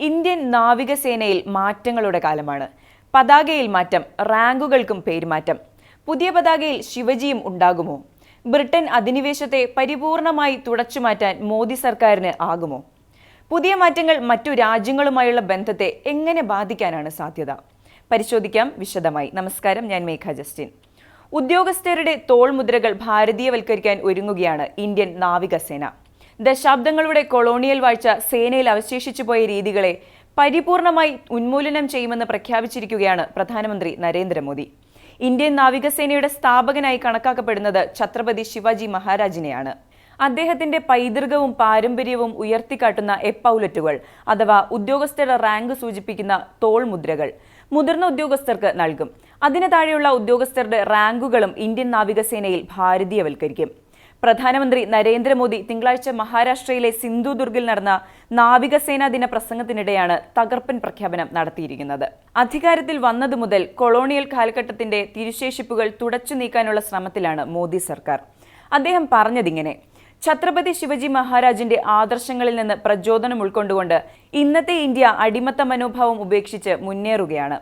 Indian നാവികസേനയിൽ മാറ്റങ്ങളുടെ കാലമാണ്. പതാകയിൽ മാറ്റം റാങ്കുകൾക്കും പേരുമാറ്റം. പുതിയ പതാകയിൽ ശിവജിയും ഉണ്ടാകുമോ? ബ്രിട്ടൻ അധിനിവേശത്തെ പരിപൂർണമായി തുടച്ചുമാറ്റാൻ മോദി സർക്കാരിന് ആകുമോ? പുതിയ മാറ്റങ്ങൾ മറ്റു രാജ്യങ്ങളുമായുള്ള ബന്ധത്തെ എങ്ങനെ ബാധിക്കാനാണ് സാധ്യത? പരിശോധിക്കാം വിശദമായി. നമസ്കാരം ഞാൻ മേഘ ജസ്റ്റിൻ. ഉദ്യോഗസ്ഥരുടെ തോൾമുദ്രകൾ ഭാരതീയവൽക്കരിക്കാൻ ഒരുങ്ങുകയാണ് ഇന്ത്യൻ നാവികസേന. ദശാബ്ദങ്ങളുടെ കൊളോണിയൽ വാഴ്ച സേനയിൽ അവശേഷിച്ചു പോയ രീതികളെ പരിപൂർണമായി ഉന്മൂലനം ചെയ്യുമെന്ന് പ്രഖ്യാപിച്ചിരിക്കുകയാണ് പ്രധാനമന്ത്രി നരേന്ദ്രമോദി. ഇന്ത്യൻ നാവികസേനയുടെ സ്ഥാപകനായി കണക്കാക്കപ്പെടുന്നത് ഛത്രപതി ശിവാജി മഹാരാജിനെയാണ്. അദ്ദേഹത്തിന്റെ പൈതൃകവും പാരമ്പര്യവും ഉയർത്തിക്കാട്ടുന്ന എപ്പൗലറ്റുകൾ അഥവാ ഉദ്യോഗസ്ഥരുടെ റാങ്ക് സൂചിപ്പിക്കുന്ന തോൾമുദ്രകൾ മുതിർന്ന ഉദ്യോഗസ്ഥർക്ക് നൽകും. അതിന് താഴെയുള്ള ഉദ്യോഗസ്ഥരുടെ റാങ്കുകളും ഇന്ത്യൻ നാവികസേനയിൽ ഭാരതീയവൽക്കരിക്കും. പ്രധാനമന്ത്രി നരേന്ദ്രമോദി തിങ്കളാഴ്ച മഹാരാഷ്ട്രയിലെ സിന്ധുദുർഗിൽ നടന്ന നാവികസേനാ ദിന പ്രസംഗത്തിനിടെയാണ് തകർപ്പൻ പ്രഖ്യാപനം നടത്തിയിരിക്കുന്നത്. അധികാരത്തിൽ വന്നതു മുതൽ കൊളോണിയൽ കാലഘട്ടത്തിന്റെ തിരുശേഷിപ്പുകൾ തുടച്ചു നീക്കാനുള്ള ശ്രമത്തിലാണ് മോദി സർക്കാർ. അദ്ദേഹം പറഞ്ഞതിങ്ങനെ ഛത്രപതി ശിവജി മഹാരാജിന്റെ ആദർശങ്ങളിൽ നിന്ന് പ്രചോദനം ഉൾക്കൊണ്ടുകൊണ്ട് ഇന്നത്തെ ഇന്ത്യ അടിമത്ത മനോഭാവം ഉപേക്ഷിച്ച് മുന്നേറുകയാണ്.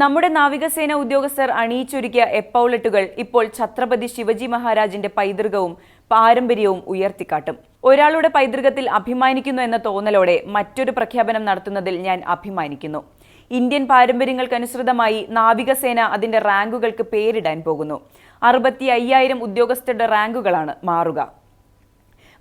നമ്മുടെ നാവികസേന ഉദ്യോഗസ്ഥർ അണിയിച്ചൊരുക്കിയ എപ്പൗലറ്റുകൾ ഇപ്പോൾ ഛത്രപതി ശിവജി മഹാരാജിന്റെ പൈതൃകവും പാരമ്പര്യവും ഉയർത്തിക്കാട്ടും. ഒരാളുടെ പൈതൃകത്തിൽ അഭിമാനിക്കുന്നു എന്ന തോന്നലോടെ മറ്റൊരു പ്രഖ്യാപനം നടത്തുന്നതിൽ ഞാൻ അഭിമാനിക്കുന്നു. ഇന്ത്യൻ പാരമ്പര്യങ്ങൾക്കനുസൃതമായി നാവികസേന അതിന്റെ റാങ്കുകൾക്ക് പേരിടാൻ പോകുന്നു. അറുപത്തി അയ്യായിരം ഉദ്യോഗസ്ഥരുടെ റാങ്കുകളാണ് മാറുക.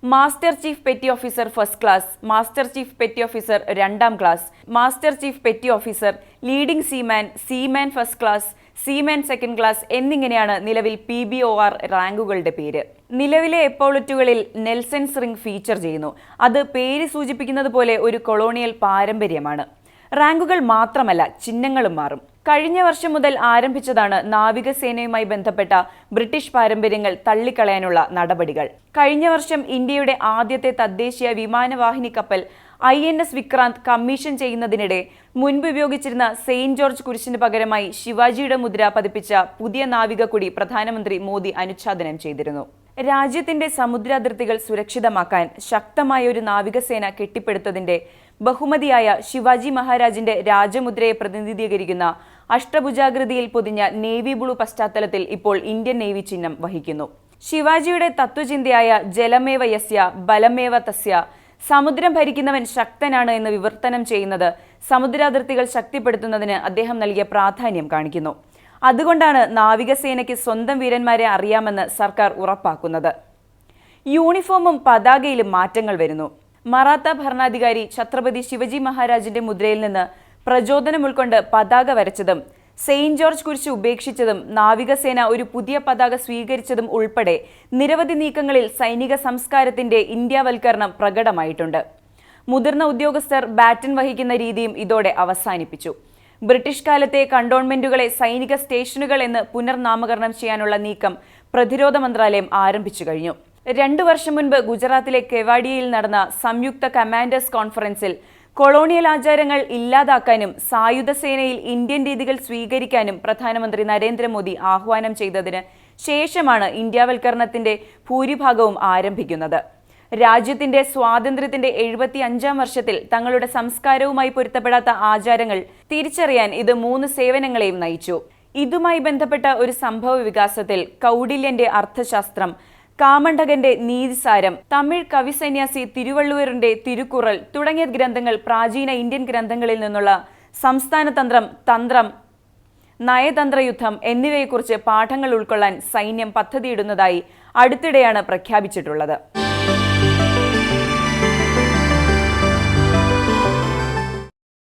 Master chief petty officer first class master chief petty officer രണ്ടാം class master chief petty officer leading seaman seaman first class seaman second class എന്നിങ്ങനെയാണ് നിലവിൽ പി ബി ഒ ആർ റാങ്കുകളുടെ പേര്. നിലവിലെ എപ്പോളറ്റുകളിൽ നെൽസൺ റിംഗ് ഫീച്ചർ ചെയ്യുന്നു. അത് പേര് സൂചിപ്പിക്കുന്നത് പോലെ ഒരു കൊളോണിയൽ പാരമ്പര്യമാണ്. റാങ്കുകൾ മാത്രമല്ല ചിഹ്നങ്ങളും മാറും. കഴിഞ്ഞ വർഷം മുതൽ ആരംഭിച്ചതാണ് നാവികസേനയുമായി ബന്ധപ്പെട്ട ബ്രിട്ടീഷ് പാരമ്പര്യങ്ങൾ തള്ളിക്കളയാനുള്ള നടപടികൾ. കഴിഞ്ഞ വർഷം ഇന്ത്യയുടെ ആദ്യത്തെ തദ്ദേശീയ വിമാനവാഹിനി കപ്പൽ I N S Vikrant commission ചെയ്യുന്നതിനിടെ മുൻപ് ഉപയോഗിച്ചിരുന്ന സെയിന്റ് ജോർജ് കുരിശിന് പകരമായി ശിവാജിയുടെ മുദ്ര പതിപ്പിച്ച പുതിയ നാവിക കുടി പ്രധാനമന്ത്രി മോദി അനുച്ഛാദനം ചെയ്തിരുന്നു. രാജ്യത്തിന്റെ സമുദ്രാതിർത്തികൾ സുരക്ഷിതമാക്കാൻ ശക്തമായ ഒരു നാവികസേന കെട്ടിപ്പടുത്തതിന്റെ ബഹുമതിയായ ശിവാജി മഹാരാജിന്റെ രാജമുദ്രയെ പ്രതിനിധീകരിക്കുന്ന അഷ്ടഭുജാകൃതിയിൽ പൊതിഞ്ഞ നേവി ബ്ലൂ പശ്ചാത്തലത്തിൽ ഇപ്പോൾ ഇന്ത്യൻ നേവി ചിഹ്നം വഹിക്കുന്നു. ശിവാജിയുടെ തത്വചിന്തയായ ജലമേവ യസ്യ ബലമേവ തസ്യ സമുദ്രം ഭരിക്കുന്നവൻ ശക്തനാണ് എന്ന് വിവർത്തനം ചെയ്യുന്നത് സമുദ്രാതിർത്തികൾ ശക്തിപ്പെടുത്തുന്നതിന് അദ്ദേഹം നൽകിയ പ്രാധാന്യം കാണിക്കുന്നു. അതുകൊണ്ടാണ് നാവികസേനയ്ക്ക് സ്വന്തം വീരന്മാരെ അറിയാമെന്ന് സർക്കാർ ഉറപ്പാക്കുന്നത്. യൂണിഫോമും പതാകയിലും മാറ്റങ്ങൾ വരുന്നു. മറാത്ത ഭരണാധികാരി ഛത്രപതി ശിവജി മഹാരാജിന്റെ മുദ്രയിൽ നിന്ന് പ്രചോദനം ഉൾക്കൊണ്ട് പതാക വരച്ചതും സെയിന്റ് ജോർജ് കുരിശ് ഉപേക്ഷിച്ചതും നാവികസേന ഒരു പുതിയ പതാക സ്വീകരിച്ചതും ഉൾപ്പെടെ നിരവധി നീക്കങ്ങളിൽ സൈനിക സംസ്കാരത്തിന്റെ ഇന്ത്യാവൽക്കരണം പ്രകടമായിട്ടുണ്ട്. മുതിർന്ന ഉദ്യോഗസ്ഥർ ബാറ്റൺ വഹിക്കുന്ന രീതിയും ഇതോടെ അവസാനിപ്പിച്ചു. ബ്രിട്ടീഷ് കാലത്തെ കണ്ടോൺമെന്റുകളെ സൈനിക സ്റ്റേഷനുകൾ എന്ന് പുനർനാമകരണം ചെയ്യാനുള്ള നീക്കം പ്രതിരോധ മന്ത്രാലയം ആരംഭിച്ചു കഴിഞ്ഞു. രണ്ടു വർഷം മുൻപ് ഗുജറാത്തിലെ കെവാഡിയയിൽ നടന്ന സംയുക്ത കമാൻഡേഴ്സ് കോൺഫറൻസിൽ കൊളോണിയൽ ആചാരങ്ങൾ ഇല്ലാതാക്കാനും സായുധ സേനയിൽ ഇന്ത്യൻ രീതികൾ സ്വീകരിക്കാനും പ്രധാനമന്ത്രി നരേന്ദ്രമോദി ആഹ്വാനം ചെയ്തതിന് ശേഷമാണ് ഇന്ത്യാവൽക്കരണത്തിന്റെ ഭൂരിഭാഗവും ആരംഭിക്കുന്നത്. രാജ്യത്തിന്റെ സ്വാതന്ത്ര്യത്തിന്റെ എഴുപത്തി അഞ്ചാം വർഷത്തിൽ തങ്ങളുടെ സംസ്കാരവുമായി പൊരുത്തപ്പെടാത്ത ആചാരങ്ങൾ തിരിച്ചറിയാൻ ഇത് മൂന്ന് സേവനങ്ങളെയും നയിച്ചു. ഇതുമായി ബന്ധപ്പെട്ട ഒരു സംഭവ വികാസത്തിൽ കൗടില്യന്റെ അർത്ഥശാസ്ത്രം കാമണ്ഡകന്റെ നീതിസാരം തമിഴ് കവിസന്യാസി തിരുവള്ളുവറിന്റെ തിരുക്കുറൽ തുടങ്ങിയ ഗ്രന്ഥങ്ങൾ പ്രാചീന ഇന്ത്യൻ ഗ്രന്ഥങ്ങളിൽ നിന്നുള്ള സംസ്ഥാന തന്ത്രം തന്ത്രം നയതന്ത്രയുദ്ധം എന്നിവയെക്കുറിച്ച് പാഠങ്ങൾ ഉൾക്കൊള്ളാൻ സൈന്യം പദ്ധതിയിടുന്നതായി അടുത്തിടെയാണ് പ്രഖ്യാപിച്ചിട്ടുള്ളത്.